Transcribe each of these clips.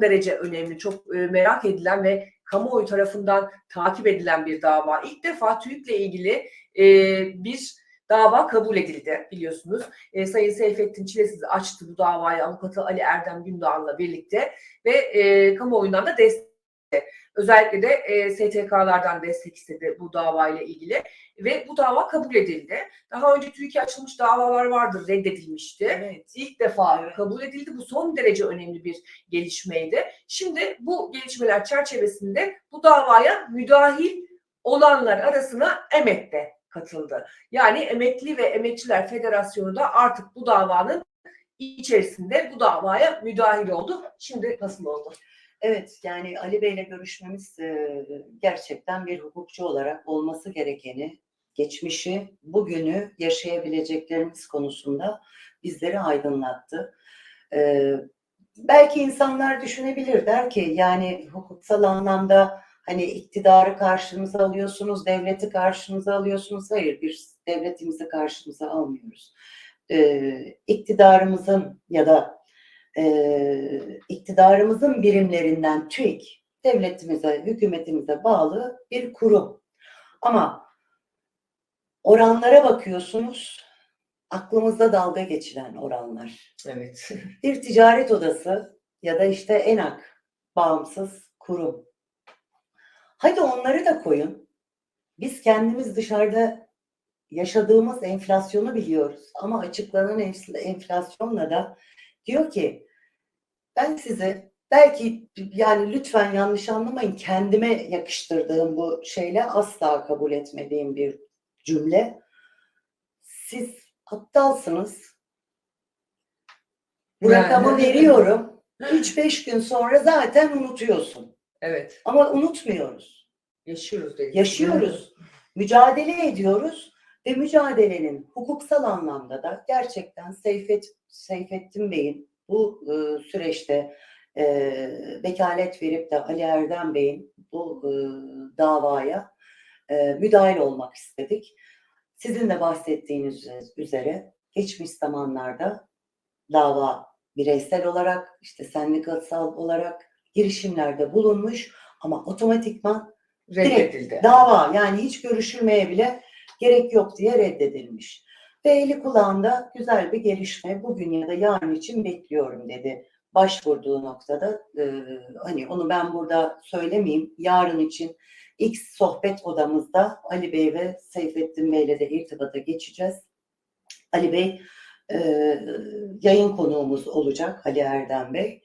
derece önemli, çok e, merak edilen ve kamuoyu tarafından takip edilen bir dava. İlk defa TÜİK'le ilgili e, bir dava kabul edildi biliyorsunuz. E, Sayın Seyfettin Çilesiz açtı bu davayı avukatı Ali Erdem Gündoğan'la birlikte ve kamuoyundan da destek Özellikle de e, STK'lardan destek istedi bu davayla ilgili ve bu dava kabul edildi. Daha önce Türkiye açılmış davalar vardır, reddedilmişti. Evet. İlk defa Evet. kabul edildi. Bu son derece önemli bir gelişmeydi. Şimdi bu gelişmeler çerçevesinde bu davaya müdahil olanlar arasına EMET de katıldı. Yani Emekli ve Emekçiler Federasyonu da artık bu davanın içerisinde bu davaya müdahil oldu. Şimdi nasıl oldu? Evet yani Ali Bey'le görüşmemiz e, gerçekten bir hukukçu olarak olması gerekeni, geçmişi, bugünü yaşayabileceklerimiz konusunda bizleri aydınlattı. E, belki insanlar düşünebilir der ki yani hukuksal anlamda hani iktidarı karşınıza alıyorsunuz, devleti karşınıza alıyorsunuz. Hayır, biz devletimizi karşımıza almıyoruz. E, iktidarımızın ya da e, iktidarımızın birimlerinden TÜİK devletimize, hükümetimize bağlı bir kurum. Ama oranlara bakıyorsunuz, aklımızda dalga geçilen oranlar. Evet. Bir ticaret odası ya da işte ENAK bağımsız kurum. Hadi onları da koyun. Biz kendimiz dışarıda yaşadığımız enflasyonu biliyoruz. Ama açıklanan enfl- enflasyonla da diyor ki ben size belki yani lütfen yanlış anlamayın kendime yakıştırdığım bu şeyle asla kabul etmediğim bir cümle. Siz aptalsınız. Bu Yani. rakamı veriyorum. 3-5 gün sonra zaten unutuyorsun. Evet. Ama unutmuyoruz. Yaşıyoruz dedik. Yaşıyoruz. Mücadele ediyoruz ve mücadelenin hukuksal anlamda da gerçekten Seyfet, Seyfettin Bey'in bu e, süreçte e, vekalet verip de Ali Erdem Bey'in bu e, davaya e, müdahil olmak istedik. Sizin de bahsettiğiniz üzere geçmiş zamanlarda dava bireysel olarak işte sendikasal olarak girişimlerde bulunmuş ama otomatikman Reddedildi. dava yani hiç görüşülmeye bile gerek yok diye reddedilmiş. Ve eli kulağında güzel bir gelişme bugün ya da yarın için bekliyorum dedi. Başvurduğu noktada e, hani onu ben burada söylemeyeyim. Yarın için X sohbet odamızda Ali Bey ve Seyfettin Bey'le de irtibata geçeceğiz. Ali Bey e, yayın konuğumuz olacak Ali Erdem Bey.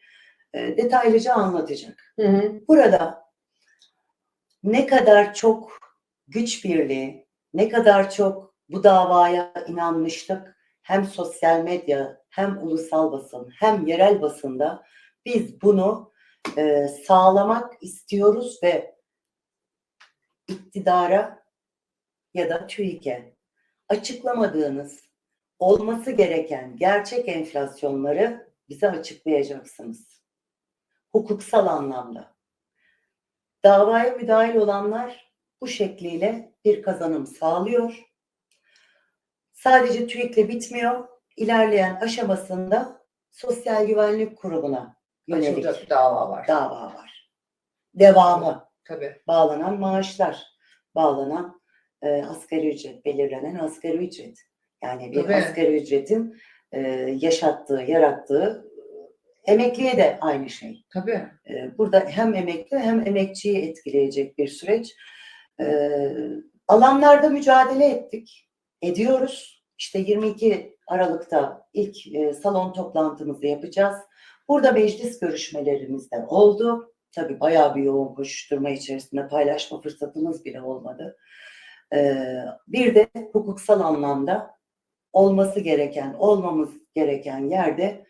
E, detaylıca anlatacak. Hı hı. Burada ne kadar çok güç birliği, ne kadar çok bu davaya inanmıştık hem sosyal medya hem ulusal basın hem yerel basında biz bunu e, sağlamak istiyoruz ve iktidara ya da TÜİK'e açıklamadığınız olması gereken gerçek enflasyonları bize açıklayacaksınız. Hukuksal anlamda. Davaya müdahil olanlar bu şekliyle bir kazanım sağlıyor. Sadece TÜİK'le bitmiyor. İlerleyen aşamasında Sosyal Güvenlik Kurumu'na yönelik Açılacak dava var. dava var. Devamı Tabii. bağlanan maaşlar, bağlanan e, asgari ücret, belirlenen asgari ücret. Yani bir Tabii. asgari ücretin e, yaşattığı, yarattığı e, emekliye de aynı şey. Tabii. E, burada hem emekli hem emekçiyi etkileyecek bir süreç. E, alanlarda mücadele ettik, ediyoruz. İşte 22 Aralık'ta ilk e, salon toplantımızı yapacağız. Burada meclis görüşmelerimiz de oldu. Tabii bayağı bir yoğun koşuşturma içerisinde paylaşma fırsatımız bile olmadı. E, bir de hukuksal anlamda olması gereken, olmamız gereken yerde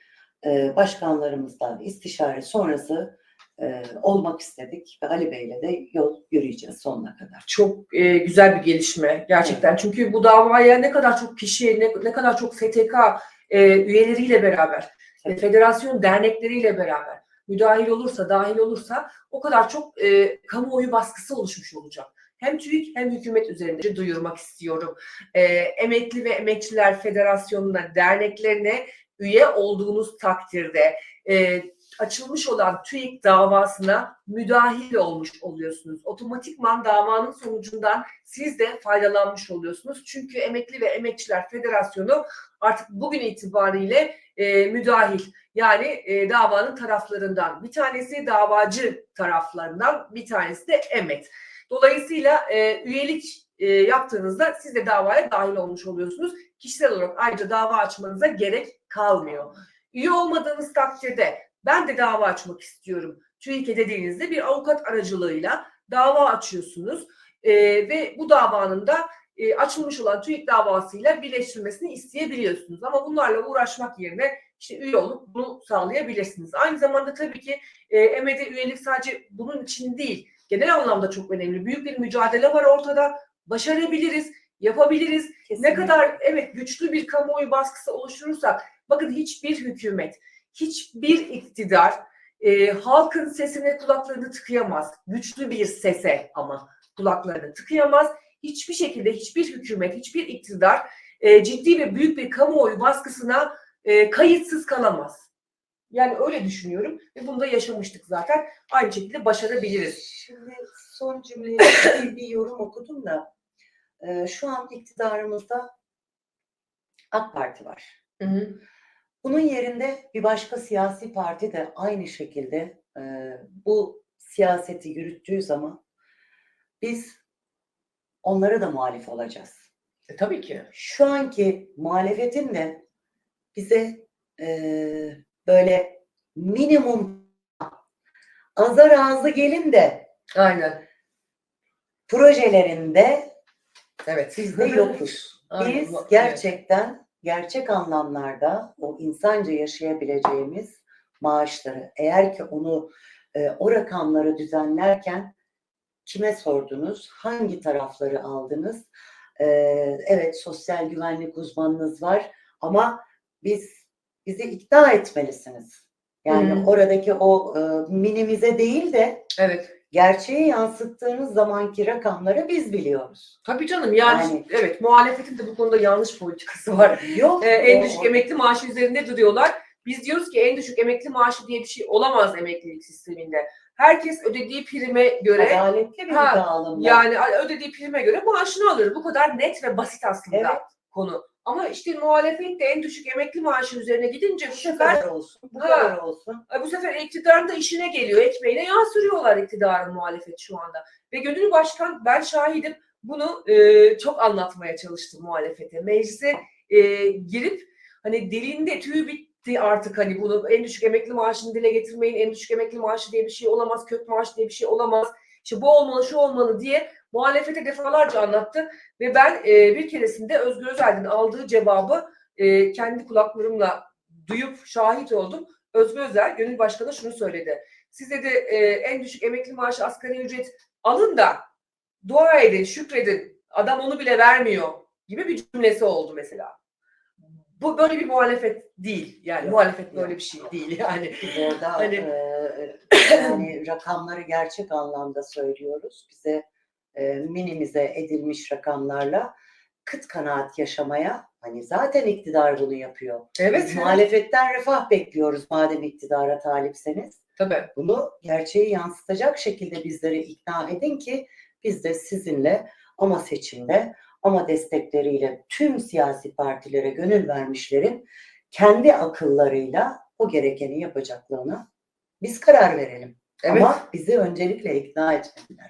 e, başkanlarımızdan istişare sonrası e, olmak istedik ve Ali Bey'le de yol yürüyeceğiz sonuna kadar. Çok e, güzel bir gelişme gerçekten. Çünkü bu davaya ne kadar çok kişi, ne, ne kadar çok STK e, üyeleriyle beraber, e, federasyon dernekleriyle beraber müdahil olursa, dahil olursa o kadar çok e, kamuoyu baskısı oluşmuş olacak. Hem TÜİK hem hükümet üzerinde duyurmak istiyorum. E, Emekli ve Emekçiler Federasyonu'na, derneklerine üye olduğunuz takdirde e, açılmış olan TÜİK davasına müdahil olmuş oluyorsunuz. Otomatikman davanın sonucundan siz de faydalanmış oluyorsunuz. Çünkü Emekli ve Emekçiler Federasyonu artık bugün itibariyle e, müdahil. Yani e, davanın taraflarından. Bir tanesi davacı taraflarından, bir tanesi de emet. Dolayısıyla e, üyelik e, yaptığınızda siz de davaya dahil olmuş oluyorsunuz. Kişisel olarak ayrıca dava açmanıza gerek kalmıyor. Üye olmadığınız takdirde ben de dava açmak istiyorum. TÜİK'e dediğinizde bir avukat aracılığıyla dava açıyorsunuz. E, ve bu davanın da e, açılmış olan TÜİK davasıyla birleştirilmesini isteyebiliyorsunuz. Ama bunlarla uğraşmak yerine işte üye olup bunu sağlayabilirsiniz. Aynı zamanda tabii ki e, EME'de üyelik sadece bunun için değil, genel anlamda çok önemli. Büyük bir mücadele var ortada. Başarabiliriz, yapabiliriz. Ne Kesinlikle. kadar evet güçlü bir kamuoyu baskısı oluşturursak, bakın hiçbir hükümet, hiçbir iktidar e, halkın sesine kulaklarını tıkayamaz. Güçlü bir sese ama kulaklarını tıkayamaz. Hiçbir şekilde hiçbir hükümet, hiçbir iktidar e, ciddi ve büyük bir kamuoyu baskısına e, kayıtsız kalamaz. Yani öyle düşünüyorum ve bunu da yaşamıştık zaten. Aynı şekilde başarabiliriz. Şimdi son cümleye bir, yorum okudum da e, şu an iktidarımızda AK Parti var. Hı hı. Bunun yerinde bir başka siyasi parti de aynı şekilde e, bu siyaseti yürüttüğü zaman biz onlara da muhalif olacağız. E, tabii ki. Şu anki muhalefetin de bize e, böyle minimum azar ağzı gelin de Aynen. projelerinde Evet. bizde yokuz. Aynen. Biz Evet. gerçekten gerçek anlamlarda o insanca yaşayabileceğimiz maaşları eğer ki onu e, o rakamları düzenlerken kime sordunuz? Hangi tarafları aldınız? E, evet sosyal güvenlik uzmanınız var ama biz bizi ikna etmelisiniz. Yani Hı. oradaki o e, minimize değil de Evet. Gerçeği yansıttığınız zamanki rakamları biz biliyoruz. Tabii canım yani, Yani- evet muhalefetin de bu konuda yanlış politikası var. Yok. Ee, en düşük emekli maaşı üzerinde duruyorlar. Biz diyoruz ki en düşük emekli maaşı diye bir şey olamaz emeklilik sisteminde. Herkes ödediği prime göre Adaletli bir Ha, dağılımda. yani ödediği prime göre maaşını alır. Bu kadar net ve basit aslında Evet. konu. Ama işte muhalefet de en düşük emekli maaşı üzerine gidince bu sefer olsun, bu Ha. kadar olsun. e, bu sefer iktidarın da işine geliyor. Ekmeğine yağ sürüyorlar iktidarın muhalefet şu anda. Ve Gönül Başkan ben şahidim bunu e, çok anlatmaya çalıştım muhalefete. Meclise e, girip hani dilinde tüy bitti artık hani bunu en düşük emekli maaşını dile getirmeyin. En düşük emekli maaşı diye bir şey olamaz. Kök maaş diye bir şey olamaz. İşte bu olmalı şu olmalı diye muhalefete defalarca anlattı. Ve ben e, bir keresinde Özgür Özel'den aldığı cevabı e, kendi kulaklarımla duyup şahit oldum. Özgür Özel Gönül Başkanı şunu söyledi. Siz dedi e, en düşük emekli maaşı asgari ücret alın da dua edin, şükredin. Adam onu bile vermiyor gibi bir cümlesi oldu mesela. Bu böyle bir muhalefet değil. Yani Yok, muhalefet böyle yok, bir şey yok. değil yani. Orada Hani- e, yani rakamları gerçek anlamda söylüyoruz. Bize e, minimize edilmiş rakamlarla kıt kanaat yaşamaya hani zaten iktidar bunu yapıyor. Evet. Biz muhalefetten refah bekliyoruz madem iktidara talipseniz. Tabii. Bunu gerçeği yansıtacak şekilde bizleri ikna edin ki biz de sizinle ama seçimde ama destekleriyle tüm siyasi partilere gönül vermişlerin kendi akıllarıyla o gerekeni yapacaklarına biz karar verelim. Evet. Ama bizi öncelikle ikna etmediler.